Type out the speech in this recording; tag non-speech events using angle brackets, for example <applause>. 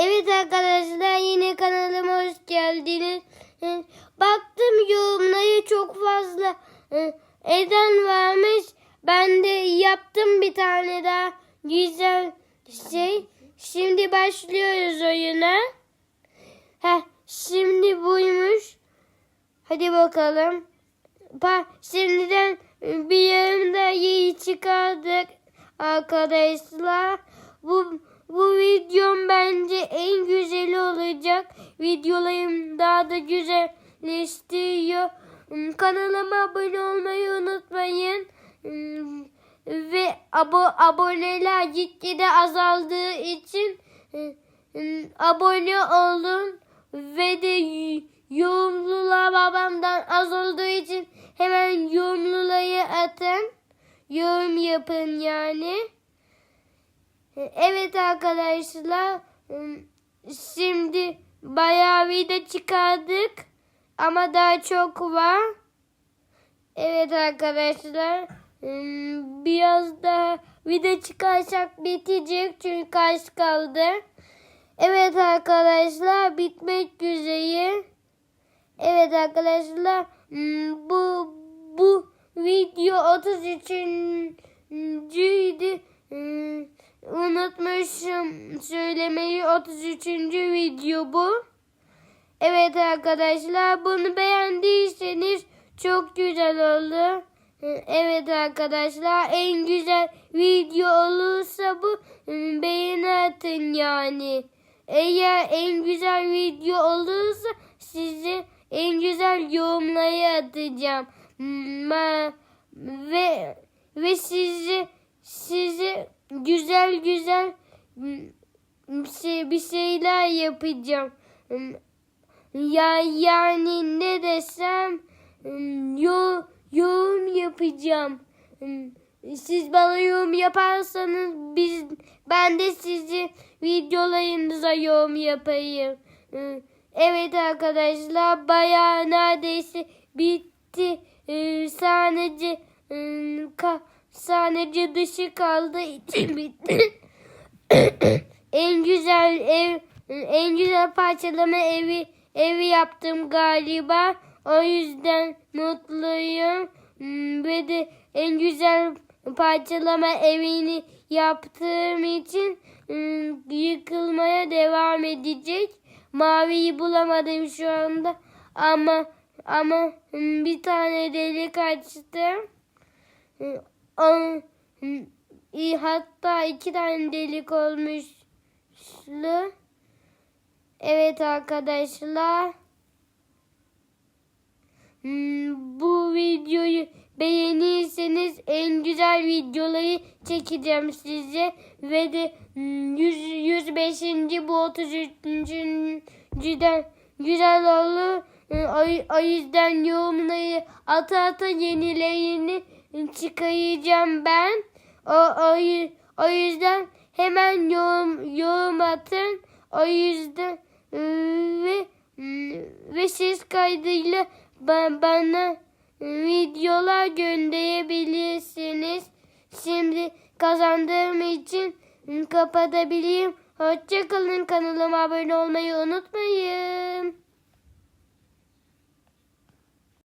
Evet arkadaşlar yine kanalıma hoş geldiniz. Ee, Baktım yorumları çok fazla e, eden varmış. Ben de yaptım bir tane daha güzel şey. Şimdi başlıyoruz oyuna. Heh, şimdi buymuş. Hadi bakalım. Pa şimdiden bir yarım da iyi çıkardık arkadaşlar. Bu Kanalıma abone olmayı unutmayın. Hmm, Ve abo aboneler gitgide azaldığı için hmm, abone olun ve de yorumlular babamdan az olduğu için hemen yorumluları atın. Yorum yapın yani. Evet arkadaşlar. Şimdi bayağı video çıkardık. Ama daha çok var. Evet arkadaşlar. Biraz daha video çıkarsak bitecek. Çünkü az kaldı. Evet arkadaşlar bitmek üzere. Evet arkadaşlar hmm, bu bu video 33. idi. Hmm, Unutmuşum söylemeyi 33. video bu. Evet arkadaşlar bunu beğendiyseniz çok güzel oldu. Evet arkadaşlar en güzel video olursa bu beğeni atın yani. Eğer en güzel video olursa size en güzel yorumları atacağım. Ve ve sizi size güzel güzel şey, bir şeyler yapacağım. Ya yani ne desem yo, yorum yapacağım. Siz bana yorum yaparsanız biz ben de sizi videolarınıza yorum yapayım. Evet arkadaşlar bayağı neredeyse bitti. Sadece sadece dışı kaldı için bitti. <coughs> <coughs> en güzel ev en güzel parçalama evi evi yaptım galiba. O yüzden mutluyum. Hmm, Ve de en güzel parçalama evini yaptığım için hmm, yıkılmaya devam edecek. Maviyi bulamadım şu anda ama ama hmm, bir tane delik açtım. Hmm, hmm, Hatta iki tane delik olmuşlu. Evet arkadaşlar. Hmm, Bu videoyu beğenirseniz en güzel videoları çekeceğim size ve de hmm, 100, 105. bu 33.den güzel olur. Hmm, O, yüzden yorumları ata ata yenilerini çıkaracağım ben. O, o, o yüzden hemen yorum, yorum atın. O yüzden ve ve ses kaydıyla ba- bana videolar gönderebilirsiniz. Şimdi kazandığım için kapatabilirim. Hoşçakalın kanalıma abone olmayı unutmayın.